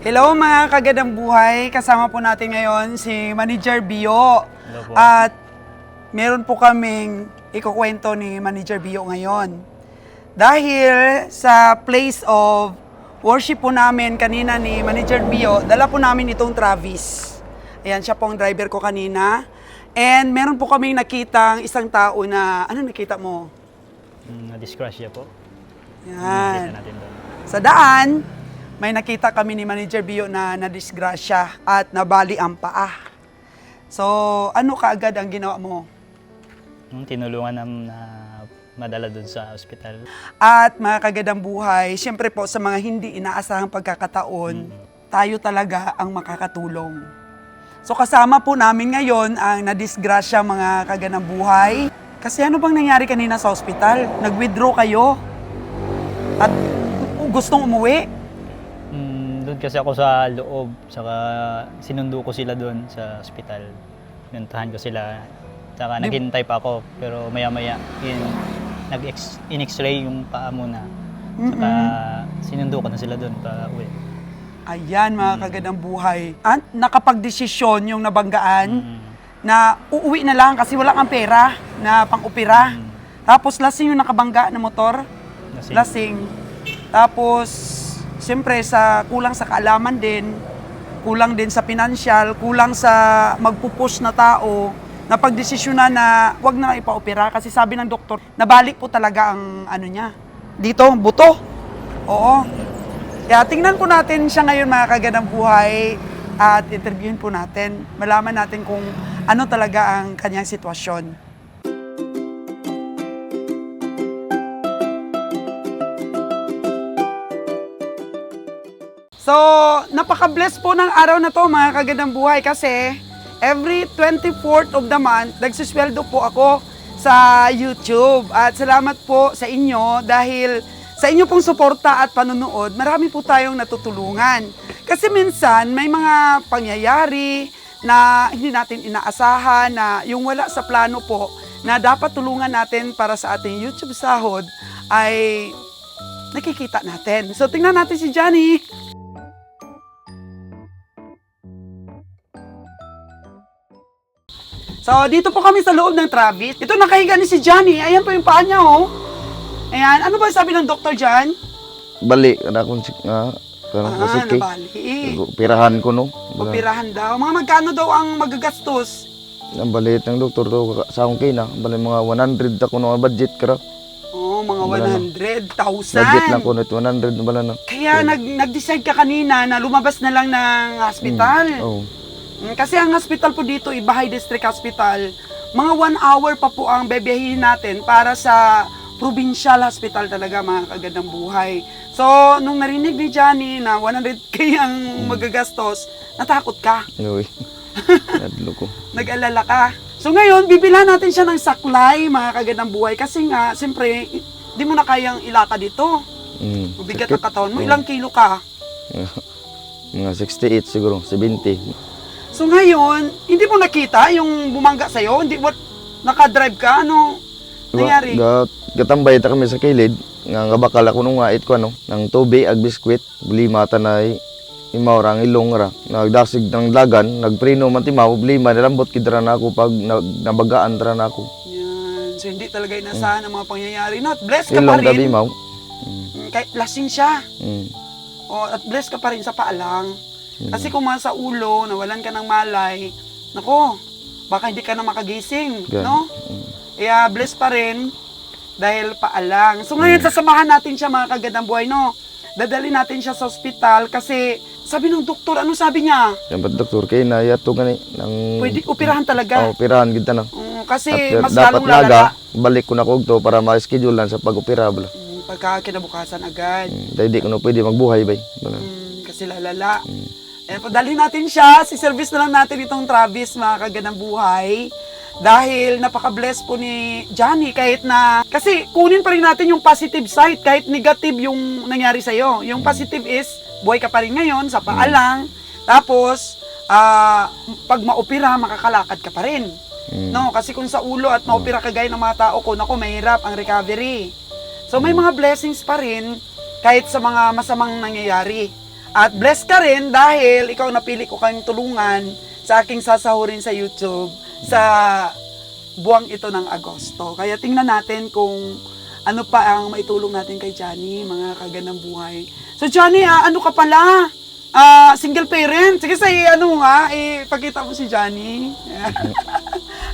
Hello mga kagadang buhay, kasama po natin ngayon si Manager Bio. Hello. At meron po kaming ikukwento ni Manager Bio ngayon. Dahil sa place of worship po namin kanina ni Manager Bio, dala po namin itong Travis. Ayan, siya po ang driver ko kanina. And meron po kaming nakitang isang tao na, ano nakita mo? Mm, Na-disgrasya po. Yan. Nakita natin doon. Sa daan, may nakita kami ni Manager Bio na nadisgrasya at nabali ang paa. So, ano kaagad ang ginawa mo? Nung tinulungan namin na madala doon sa ospital. At mga kagadang buhay, siyempre po sa mga hindi inaasahang pagkakataon, tayo talaga ang makakatulong. So kasama po namin ngayon ang nadisgrasya mga kaganang buhay. Kasi ano bang nangyari kanina sa ospital? Nag-withdraw kayo? At gustong umuwi? Mm, doon kasi ako sa loob, saka sinundo ko sila doon sa ospital. Pinuntahan ko sila. Saka Di- naghintay pa ako, pero maya-maya in, nag in-x-ray yung paa muna. Saka sinundo ko na sila doon pa uwi. Ayan mga kagadang buhay. At nakapagdesisyon yung nabanggaan Mm. na uuwi na lang kasi wala kang pera na pang-upira. Tapos lasing yung nakabangga na motor. Kasi, Lasing. Tapos, siyempre sa kulang sa kaalaman din, kulang din sa pinansyal, kulang sa magpupush na tao, na pagdesisyonan na wag na ipa-opera kasi sabi ng doktor, nabalik po talaga ang ano niya. Dito, buto. Oo. Kaya tingnan po natin siya ngayon mga kaganang buhay at interviewin po natin. Malaman natin kung ano talaga ang kanyang sitwasyon. So, napaka-bless po ng araw na to mga kagandang buhay kasi every 24th of the month, nagsisweldo po ako sa YouTube. At salamat po sa inyo dahil sa inyo pong suporta at panunood, marami po tayong natutulungan. Kasi minsan, may mga pangyayari na hindi natin inaasahan na yung wala sa plano po na dapat tulungan natin para sa ating YouTube sahod ay nakikita natin. So, tingnan natin si Johnny. So, dito po kami sa loob ng Travis. Ito, nakahiga ni si Johnny. Ayan po yung paa niya, oh. Ayan, ano ba sabi ng doktor John? bali kada kung nga kanang Ah, kasiki nabali. pirahan ko no Operahan daw. Mga magkano daw ang magagastos? ang balit ng doktor to sa akong kina bali mga 100 ako no budget kara Oh, mga Wala na. 100,000. budget lang ko no 100 na bala na Kaya nag, nag-decide ka kanina na lumabas na lang ng hospital. oh Mm, Kasi ang hospital po dito, Ibahay District Hospital, mga one hour pa po ang bebehihin natin para sa provincial hospital talaga mga kagandang buhay. So, nung narinig ni Johnny na 100k ang magagastos, natakot ka, Uy. Nadlo ko. nag-alala ka. So ngayon, bibila natin siya ng saklay mga kagandang buhay kasi nga, siyempre, di mo na kayang ilaka dito. Mm. Mabigat sakit. ang katawan mo, Oh. ilang kilo ka? Mga 68 siguro, 70. So ngayon, hindi mo nakita yung bumangga sa'yo? Hindi mo nakadrive ka? Ano nangyari? Ga, gatambay ta kami sa kilid nga nga bakal ako nung ngait ko ano ng tubig ag biskwit lima ta na imaw ra ang ilong ra nagdasig ng dagan nagprino man timaw lima nilambot kidra na ako pag nag- nabagaan tra na ako Yan. So hindi talaga inasahan ang mga pangyayari. No, at blessed ka pa ilong gabi rin. maw Mm, Kahit lasing siya. mm. O, at blessed ka pa rin sa paalang. Kasi kung mga sa ulo, nawalan ka ng malay, nako, baka hindi ka na makagising. Gan. No? Mm. Kaya blessed pa rin dahil paalang. So ngayon, sasamahan natin siya mga kagandang buhay, no? Dadali natin siya sa ospital kasi sabi ng doktor, ano sabi niya? Yan ba't doktor kay na yato gani nang Pwede operahan talaga. oh, pirahan kita na. Mm, kasi At mas dapat lalong lalala. balik ko na kog to para ma-schedule lang sa pag-opera. Mm, pagka kinabukasan agad. Mm. Dahil di ko na pwede magbuhay bay. Bala. Mm, kasi lalala. Eh, padalhin natin siya. Si service na lang natin itong Travis, mga kagandang buhay. Dahil napaka-bless po ni Johnny kahit na... Kasi kunin pa rin natin yung positive side kahit negative yung nangyari sa'yo. Yung positive is, buhay ka pa rin ngayon, sa paalang. Tapos, ah, pag maopera, makakalakad ka pa rin. Mm. No, kasi kung sa ulo at maopera ka gaya ng mga tao ko, nako, mahirap ang recovery. So may mga blessings pa rin kahit sa mga masamang nangyayari. At blessed ka rin dahil ikaw napili ko kayong tulungan sa aking sasahurin sa YouTube sa buwang ito ng Agosto. Kaya tingnan natin kung ano pa ang maitulong natin kay Johnny, mga kagandang buhay. So Johnny, ah, ano ka pala? Ah, single parent. Sige, sa ano nga, ipakita mo si Johnny.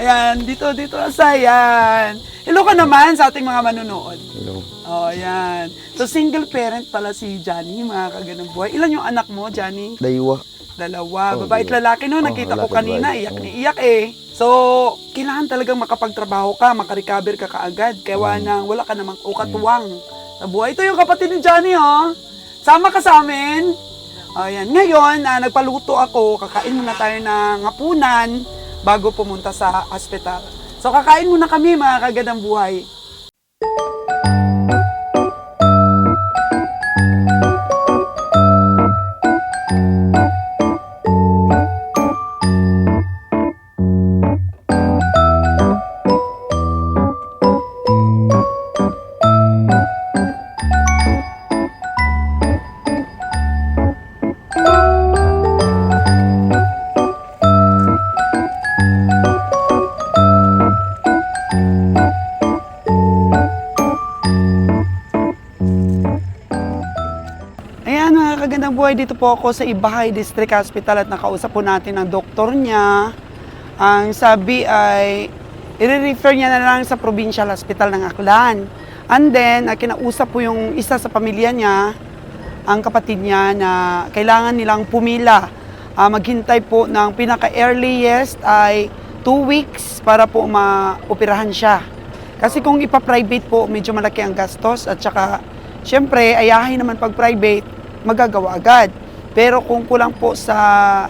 Ayan, dito, dito, sa yan. Hello ka naman sa ating mga manunood. Hello. Oh, ayan. So, single parent pala si Johnny, mga kagandang buhay. Ilan yung anak mo, Johnny? Daywa. Dalawa. Oh, Babae at dalawa. lalaki, no? Oh, Nakita ko lalaki, kanina, iyak Oh. ni iyak eh. So, kailangan talagang makapagtrabaho ka, makarecover ka kaagad. Kaya wala, nang, wala ka namang ukatuwang sa buhay. Ito yung kapatid ni Johnny, oh. Sama ka sa amin. Ayan. Ngayon, ah, nagpaluto ako. Kakain muna tayo ng hapunan bago pumunta sa hospital. So, kakain muna kami, mga kagandang buhay. Buhay, dito po ako sa Ibahay District Hospital at nakausap po natin ang doktor niya. Ang sabi ay, i-refer niya na lang sa Provincial Hospital ng Aklan. And then, ah, kinausap po yung isa sa pamilya niya, ang kapatid niya na kailangan nilang pumila. Ah, maghintay po ng pinaka-earliest ay 2 weeks para po maoperahan siya. Kasi kung ipa-private po, medyo malaki ang gastos at saka, syempre, ayahin naman pag private, magagawa agad. Pero kung kulang po sa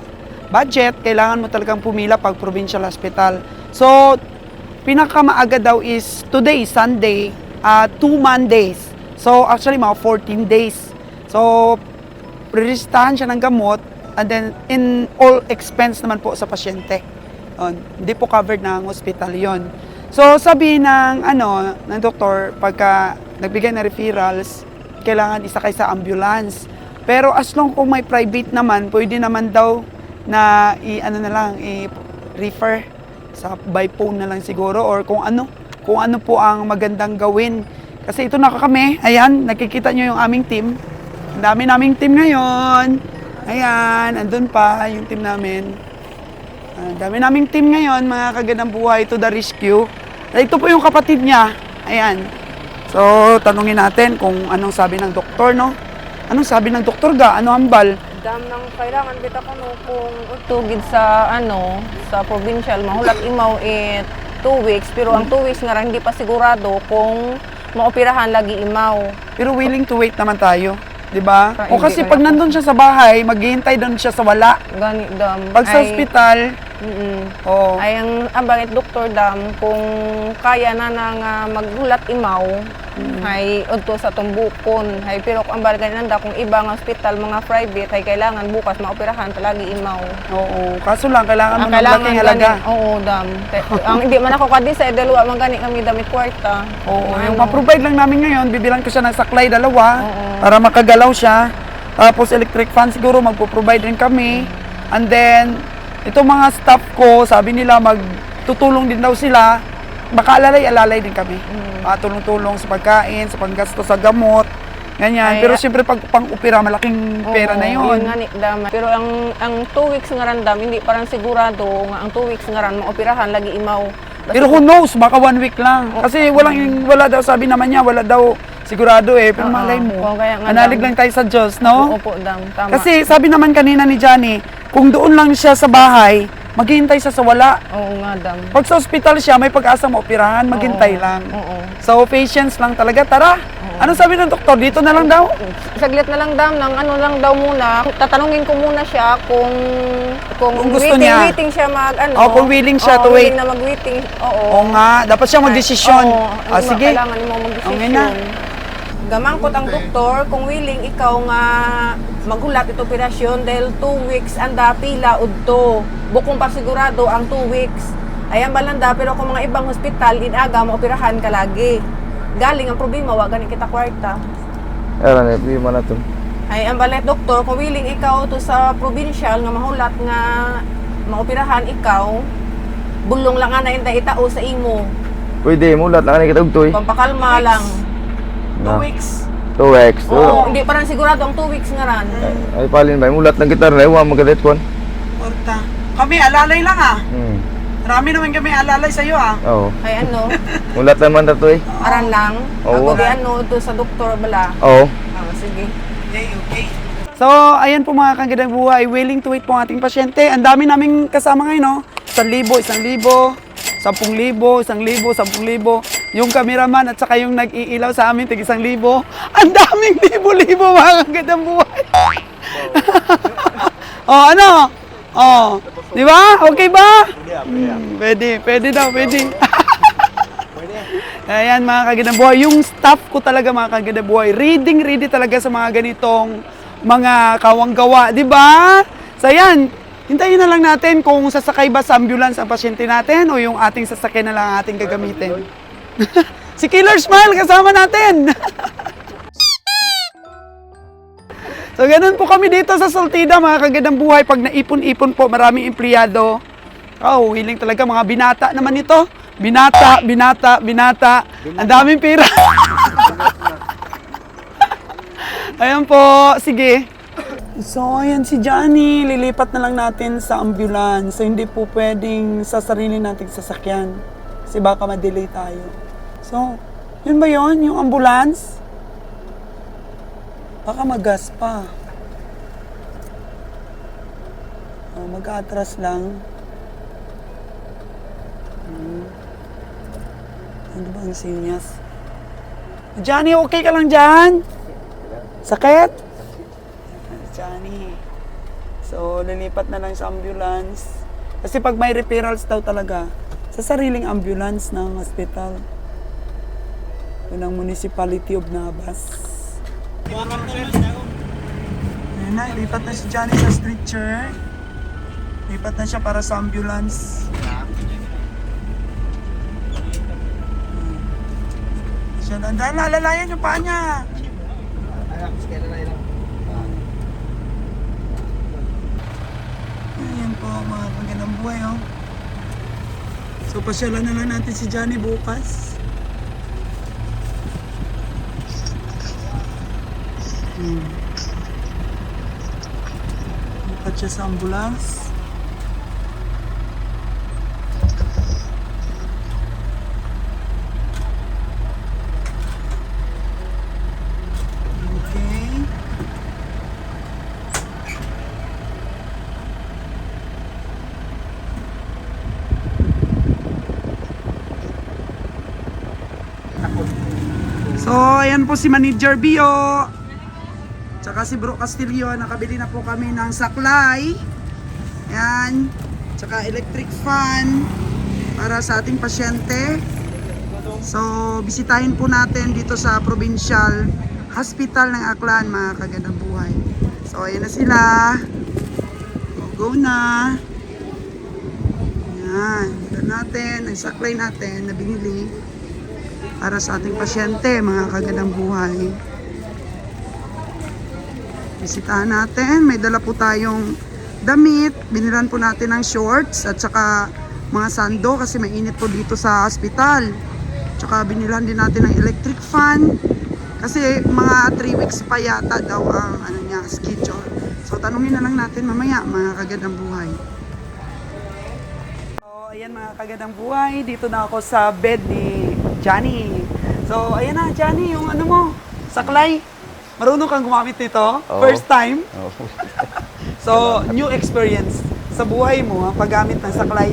budget, kailangan mo talagang pumila pag provincial hospital. So, pinakamaaga daw is today, Sunday, uh, two Mondays. So, actually, mga 14 days. So, priristahan siya ng gamot and then in all expense naman po sa pasyente. Yun. Hindi po covered ng hospital yon. So, sabi ng, ano, ng doktor, pagka nagbigay ng referrals, kailangan isakay sa ambulance. Pero as long kung may private naman, pwede naman daw na i, ano na lang, i-refer sa by phone na lang siguro or kung ano, kung ano po ang magandang gawin. Kasi ito na kami, ayan, nakikita nyo yung aming team. Ang dami naming team ngayon. Ayan, andun pa yung team namin. Ang dami naming team ngayon, mga kagandang buhay to the rescue. Ito po yung kapatid niya. Ayan. So, tanungin natin kung anong sabi ng doktor, no? Anong sabi ng doktor ga? Ano hambal? Dam nang kailangan bita ko no kung utugid sa ano sa provincial mahulat imaw it two weeks pero ang two weeks nga ra hindi pa sigurado kung maoperahan lagi imaw. Pero willing to wait naman tayo. 'di ba? Pa- O kasi pag nandun siya sa bahay, maghihintay doon siya sa wala. Gani dam. Pag sa ay- ospital, Mm-mm. oh, Ay ang ambangit doktor dam kung kaya na na nga maghulat imaw hay udto sa tumbukon hay pero ambal ganin nanda kung ibang hospital mga private hay kailangan bukas maoperahan talagi imaw. oo. Kaso lang, kailangan mo ang ng kailangan laking halaga. Oo, dam. Ang hindi man ako kadi sa dalawa man gani kami damit kwarta. Oo, Ano? yung ma-provide lang namin ngayon, bibilang ko siya ng saklay dalawa Oo. para makagalaw siya. Tapos electric fan siguro magpo-provide rin kami. And then, itong mga staff ko, sabi nila magtutulong din daw sila. Makaalalay-alalay din kami. Ah, tulong-tulong sa pagkain, sa panggasto sa gamot. Ganyan. Ay, Pero siyempre pag pang-opera, malaking pera Oo, na yun. Yun nga. Pero ang ang two weeks nga ran dam, hindi parang sigurado nga ang two weeks nga ran maoperahan lagi imaw. Basta- Pero who knows, baka one week lang. Kasi walang, wala daw, sabi naman niya, wala daw sigurado eh. Pero Oo. malay mo, Oo, kaya nga manalig daw. lang tayo sa Diyos, no? Oo po dam, tama. Kasi sabi naman kanina ni Johnny, kung doon lang siya sa bahay, maghihintay siya sa wala. Oo nga dam. Pag sa ospital siya, may pag-asa maoperahan, maghintay Oo. lang. Oo. So, patience lang talaga. Tara, ano sabi ng doktor? Dito na lang daw? Saglit na lang dam, nang ano lang daw muna. Tatanungin ko muna siya kung kung, Kung gusto waiting, niya. waiting siya mag ano. Oh, kung willing siya Oo, to wait. willing na mag-waiting. Oo. Oo nga, dapat siya magdesisyon. Oo, Ah, ano, sige. Kailangan mo magdesisyon. Okay na. Gamangkot ang doktor kung willing ikaw nga maghulat ito operasyon dahil 2 weeks anda pila udto. Bukong pa sigurado ang 2 weeks. Ayan balanda pero kung mga ibang hospital inaga mo operahan ka lagi. Galing ang problema wa gani kita kwarta. Era na, di man na to. Ay, ang balet doktor, kung willing ikaw to sa provincial nga mahulat nga maoperahan ikaw, bulong lang nga na inda itao sa imo. Pwede, mulat lang kita ugtoy. Pampakalma lang. Two Na. weeks. 2x. Oo, hindi pa rin sigurado ang 2 weeks nga ran. Ay palin ba, mulat lang kita na iwa magadet kon. Porta. Kami, alalay lang ah. Hmm. Marami naman kami alalay sa'yo ah. Oo. Ay ano, Mulat naman na to eh. aran lang. Oo. Ako di ano, to sa doktor bala. Oo. Ah, sige. Okay, okay. So, ayan po mga kagandang buhay, willing to wait po ang ating pasyente. Ang dami naming kasama ngayon, no? Isang libo, isang libo, sampung libo, isang libo, sampung libo. Yung cameraman at saka yung nag-iilaw sa amin, tig isang libo. Ang daming libo-libo mga kagandang buhay. oh, ano? Oh, di ba? Okay ba? Hmm, pwede, pwede daw, pwede. Ayan mga kagandang buhay. Yung staff ko talaga mga kagandang buhay, reading ready talaga sa mga ganitong mga kawang gawa, di ba? So ayan, hintayin na lang natin kung sasakay ba sa ambulance ang pasyente natin o yung ating sasakyan na lang ang ating gagamitin. si Killer Smile kasama natin! so ganun po kami dito sa Saltida mga kagandang buhay. Pag naipon-ipon po, maraming empleyado. Oh, willing talaga mga binata naman ito. Binata, binata, binata. Ang daming pera. ayan po, sige. So, ayan si Johnny. Lilipat na lang natin sa ambulance. So, hindi po pwedeng sa sarili nating sasakyan. Kasi baka ma-delay tayo. So, yun ba yun? Yung ambulance? Baka magas pa. Oh, mag-atras lang. Hmm. Ano ba ang sinyas? Johnny, okay ka lang dyan? Sakit? Johnny. So, lilipat na lang sa ambulance. Kasi pag may referrals daw talaga, sa sariling ambulance ng hospital. Yun ang municipality of Navas. Ayun na, lipat na si Johnny sa stretcher. Lipat na siya para sa ambulance. Siya na, dahil nalalayan yung paa niya. Ayan po, mga magandang buhay, oh. So, pasyalan na lang natin si Johnny bukas. Hmm. Lipat siya sa ambulance. Okay. So, ayan po si Manager Bio. Tsaka si Bro Castillo, nakabili na po kami ng saklay. Ayan. Tsaka electric fan para sa ating pasyente. So, bisitahin po natin dito sa Provincial Hospital ng Aklan, mga kagandang buhay. So, ayan na sila. Go, na. Ayan. Dito natin, ang saklay natin na binili para sa ating pasyente, mga kagandang buhay. Bisitahan natin. May dala po tayong damit. Binilan po natin ng shorts at saka mga sando kasi mainit po dito sa hospital. Tsaka binilan din natin ng electric fan kasi mga 3 weeks pa yata daw ang ano niya, schedule. So tanungin na lang natin mamaya mga kagandang buhay. So, ayan mga kagandang buhay, dito na ako sa bed ni Johnny. So, ayan na, Johnny, yung ano mo, saklay. Marunong kang gumamit nito? Oo. First time? Oo. So, new experience sa buhay mo, ang paggamit ng saklay.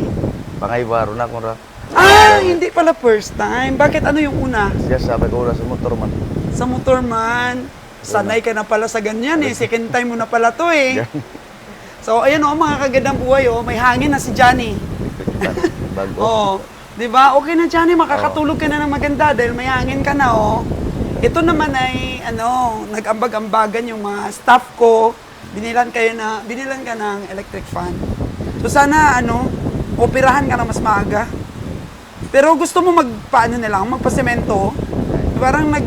Pangaybaro na ko ra. Ah, hindi pala first time. Bakit ano yung una? Siya sabi ko sa motor man. Sa motor man, sanay ka na pala sa ganyan eh. Second time mo na pala to eh. So, ayan o, mga kagandang buhay o, may hangin na si Johnny. Bago. Oo. Di ba? Okay na, Johnny. Makakatulog ka na ng maganda dahil may hangin ka na, oh. Ito naman ay, ano, nag-ambag-ambagan yung mga staff ko. Binilan kayo na, binilan ka ng electric fan. So sana, ano, operahan ka na mas maaga. Pero gusto mo mag, paano na lang, magpasemento. Parang nag,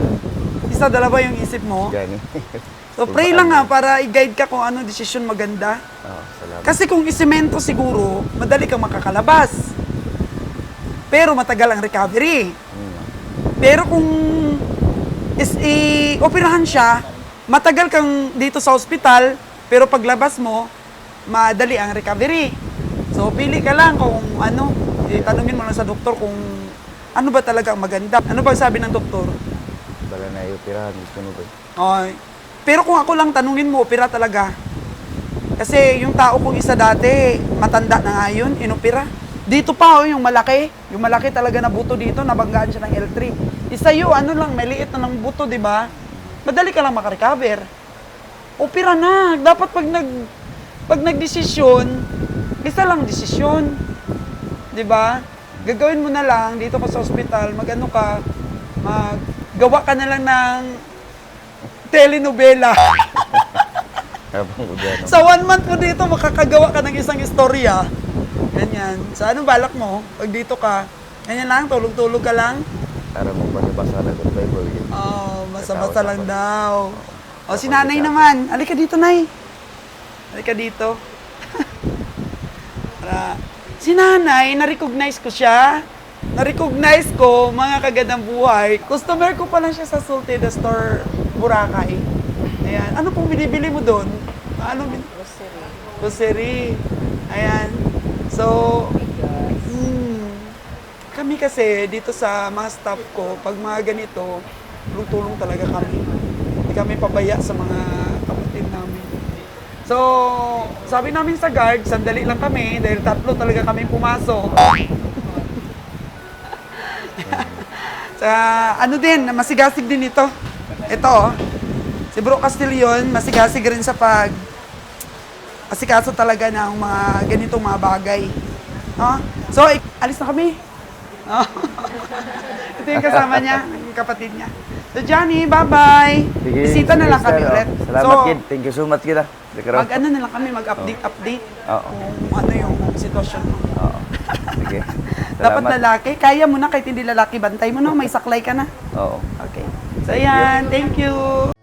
isa dalawa yung isip mo. Gani. So pray lang nga para i-guide ka kung ano desisyon maganda. Oo, salamat. Kasi kung isemento siguro, madali kang makakalabas. Pero matagal ang recovery. Pero kung is i-operahan siya, matagal kang dito sa ospital, pero paglabas mo, madali ang recovery. So, pili ka lang kung ano, itanungin mo lang sa doktor kung ano ba talaga ang maganda. Ano ba sabi ng doktor? Bala na ioperahan, gusto mo ba? Ay. Pero kung ako lang tanungin mo, opera talaga. Kasi yung tao kong isa dati, matanda na nga yun, inopera. Dito pa, oh, yung malaki. Yung malaki talaga na buto dito, nabanggaan siya ng L3. Isa yun, ano lang, may liit na ng buto, di ba? Madali ka lang makarecover. Opera na. Dapat pag nag pag nagdesisyon, isa lang desisyon. Di ba? Gagawin mo na lang dito ka sa ospital, magano ka, maggawa ka na lang ng telenovela. Sa one month mo dito, makakagawa ka ng isang istorya. Ganyan. Sa anong balak mo? Pag dito ka, ganyan lang, tulog-tulog ka lang. Para mo panibasa na ng Bible. yun. Oh, basa-basa lang daw. O, si nanay naman. Halika dito, nay. Halika dito. Para, si nanay, na-recognize ko siya. Na-recognize ko, mga kagandang buhay. Customer ko pala siya sa Sulteda Store, Boracay. Ayan. Ano pong binibili mo doon? Ano bin... Grocery. Grocery. Ayan. So, hmm, kami kasi dito sa mga staff ko, pag mga ganito, tulong-tulong talaga kami. Hindi kami pabaya sa mga kapatid namin. So, sabi namin sa guard, sandali lang kami dahil tatlo talaga kami pumasok. sa ano din, masigasig din ito. Ito, oh. si Bro Castillon, masigasig rin sa pag asikaso talaga ng mga ganitong mga bagay. No? So, alis na kami. No? Ito yung kasama niya, yung kapatid niya. So, Johnny, bye-bye. Sige, Bisita na lang kami ulit. Salamat, so, kid. Thank you so much, kid. ah. Raw. mag ano na lang kami, mag-update, update Oo. kung ano yung sitwasyon mo. Oo. Sige. Dapat lalaki, kaya mo na kahit hindi lalaki, bantay mo na, may saklay ka na. Oo. Okay. So, yan. Thank you.